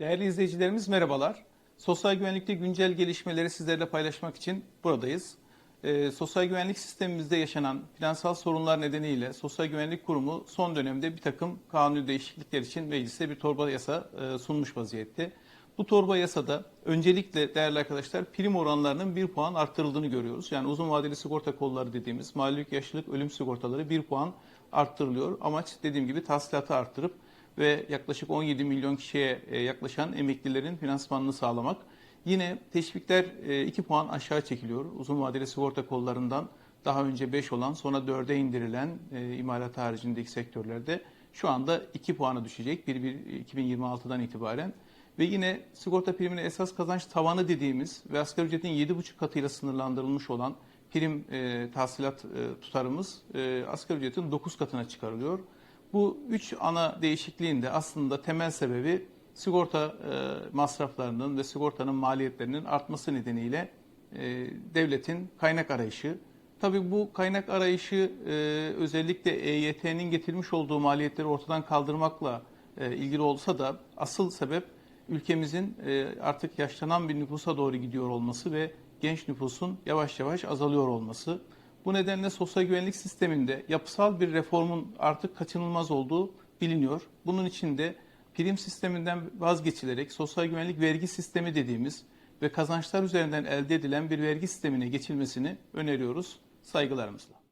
Değerli izleyicilerimiz merhabalar. Sosyal güvenlikte güncel gelişmeleri sizlerle paylaşmak için buradayız. Ee, sosyal güvenlik sistemimizde yaşanan finansal sorunlar nedeniyle Sosyal Güvenlik Kurumu son dönemde bir takım kanuni değişiklikler için meclise bir torba yasa e, sunmuş vaziyette. Bu torba yasada öncelikle değerli arkadaşlar prim oranlarının 1 puan arttırıldığını görüyoruz. Yani uzun vadeli sigorta kolları dediğimiz malilik yaşlılık ölüm sigortaları 1 puan arttırılıyor. Amaç dediğim gibi tahsilatı arttırıp ve yaklaşık 17 milyon kişiye e, yaklaşan emeklilerin finansmanını sağlamak. Yine teşvikler 2 puan aşağı çekiliyor. Uzun vadeli sigorta kollarından daha önce 5 olan sonra 4'e indirilen e, imalat haricindeki sektörlerde şu anda 2 puana düşecek 1, 1 2026'dan itibaren. Ve yine sigorta primine esas kazanç tavanı dediğimiz ve asgari ücretin 7,5 katıyla sınırlandırılmış olan prim e, tahsilat e, tutarımız e, asgari ücretin 9 katına çıkarılıyor. Bu üç ana değişikliğin de aslında temel sebebi sigorta e, masraflarının ve sigortanın maliyetlerinin artması nedeniyle e, devletin kaynak arayışı. Tabii bu kaynak arayışı e, özellikle EYT'nin getirmiş olduğu maliyetleri ortadan kaldırmakla e, ilgili olsa da asıl sebep ülkemizin e, artık yaşlanan bir nüfusa doğru gidiyor olması ve genç nüfusun yavaş yavaş azalıyor olması. Bu nedenle sosyal güvenlik sisteminde yapısal bir reformun artık kaçınılmaz olduğu biliniyor. Bunun için de prim sisteminden vazgeçilerek sosyal güvenlik vergi sistemi dediğimiz ve kazançlar üzerinden elde edilen bir vergi sistemine geçilmesini öneriyoruz saygılarımızla.